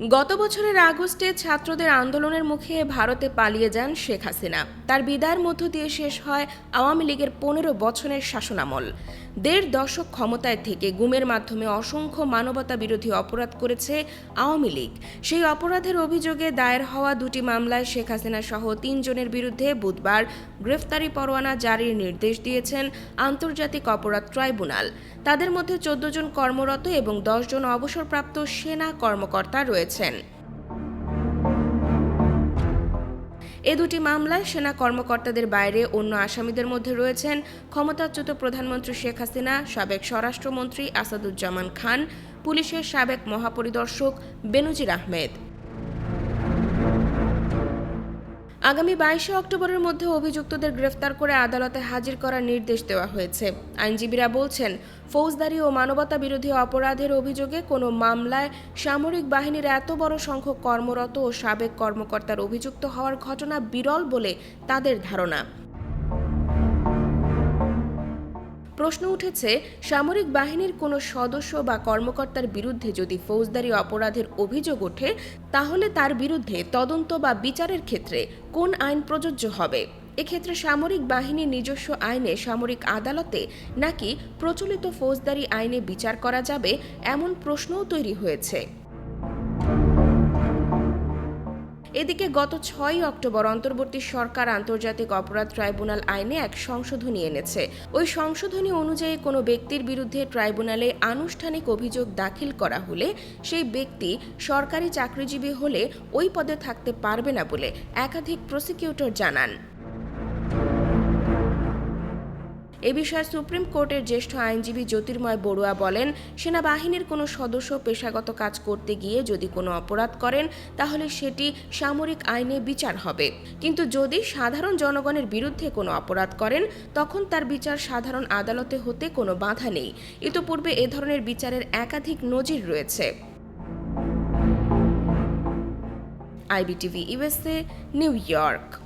গত বছরের আগস্টে ছাত্রদের আন্দোলনের মুখে ভারতে পালিয়ে যান শেখ হাসিনা। তার বিদায়ের মধ্য দিয়ে শেষ হয় আওয়ামী লীগের পনেরো বছরের শাসনামল। দেড় দশক ক্ষমতায় থেকে গুমের মাধ্যমে অসংখ্য মানবতা বিরোধী অপরাধ করেছে আওয়ামী লীগ। সেই অপরাধের অভিযোগে দায়ের হওয়া দুটি মামলায় শেখ হাসিনা সহ তিনজনের বিরুদ্ধে বুধবার গ্রেফতারি পরোয়ানা জারির নির্দেশ দিয়েছেন আন্তর্জাতিক অপরাধ ট্রাইব্যুনাল। তাদের মধ্যে চোদ্দ জন কর্মরত এবং দশ জন অবসরপ্রাপ্ত সেনা কর্মকর্তা রয়েছেন এ দুটি মামলায় সেনা কর্মকর্তাদের বাইরে অন্য আসামিদের মধ্যে রয়েছেন ক্ষমতাচ্যুত প্রধানমন্ত্রী শেখ হাসিনা, সাবেক স্বরাষ্ট্রমন্ত্রী আসাদুজ্জামান খান, পুলিশের সাবেক মহাপরিদর্শক বেনজির আহমেদ। আগামী বাইশে অক্টোবরের মধ্যে অভিযুক্তদের গ্রেফতার করে আদালতে হাজির করার নির্দেশ দেওয়া হয়েছে। আইনজীবীরা বলছেন, ফৌজদারি ও মানবতা বিরোধী অপরাধের অভিযোগে কোনো মামলায় সামরিক বাহিনীর এত বড় সংখ্যক কর্মরত ও সাবেক কর্মকর্তার অভিযুক্ত হওয়ার ঘটনা বিরল বলে তাদের ধারণা। প্রশ্ন উঠেছে, সামরিক বাহিনীর কোনো সদস্য বা কর্মকর্তার বিরুদ্ধে যদি ফৌজদারি অপরাধের অভিযোগ ওঠে, তাহলে তার বিরুদ্ধে তদন্ত বা বিচারের ক্ষেত্রে কোন আইন প্রযোজ্য হবে? এক্ষেত্রে সামরিক বাহিনীর নিজস্ব আইনে সামরিক আদালতে নাকি প্রচলিত ফৌজদারি আইনে বিচার করা যাবে, এমন প্রশ্নও তৈরি হয়েছে। এদিকে গত ছয়ই অক্টোবর অন্তর্বর্তী সরকার আন্তর্জাতিক অপরাধ ট্রাইব্যুনাল আইনে এক সংশোধনী এনেছে। ওই সংশোধনী অনুযায়ী কোনো ব্যক্তির বিরুদ্ধে ট্রাইব্যুনালে আনুষ্ঠানিক অভিযোগ দাখিল করা হলে সেই ব্যক্তি সরকারি চাকরিজীবী হলে ওই পদে থাকতে পারবে না বলে একাধিক প্রসিকিউটর জানান। এ বিষয়ে সুপ্রিম কোর্টের জ্যেষ্ঠ আইনজীবী জ্যোতির্ময় বড়ুয়া বলেন, সেনাবাহিনীর কোনো সদস্য পেশাগত কাজ করতে গিয়ে যদি কোনো অপরাধ করেন, তাহলে সেটি সামরিক আইনে বিচার হবে। কিন্তু যদি সাধারণ জনগণের বিরুদ্ধে কোনো অপরাধ করেন, তখন তার বিচার সাধারণ আদালতে হতে কোনো বাধা নেই। ইতোপূর্বে এ ধরনের বিচারের একাধিক নজির রয়েছে। IBTV USA New York.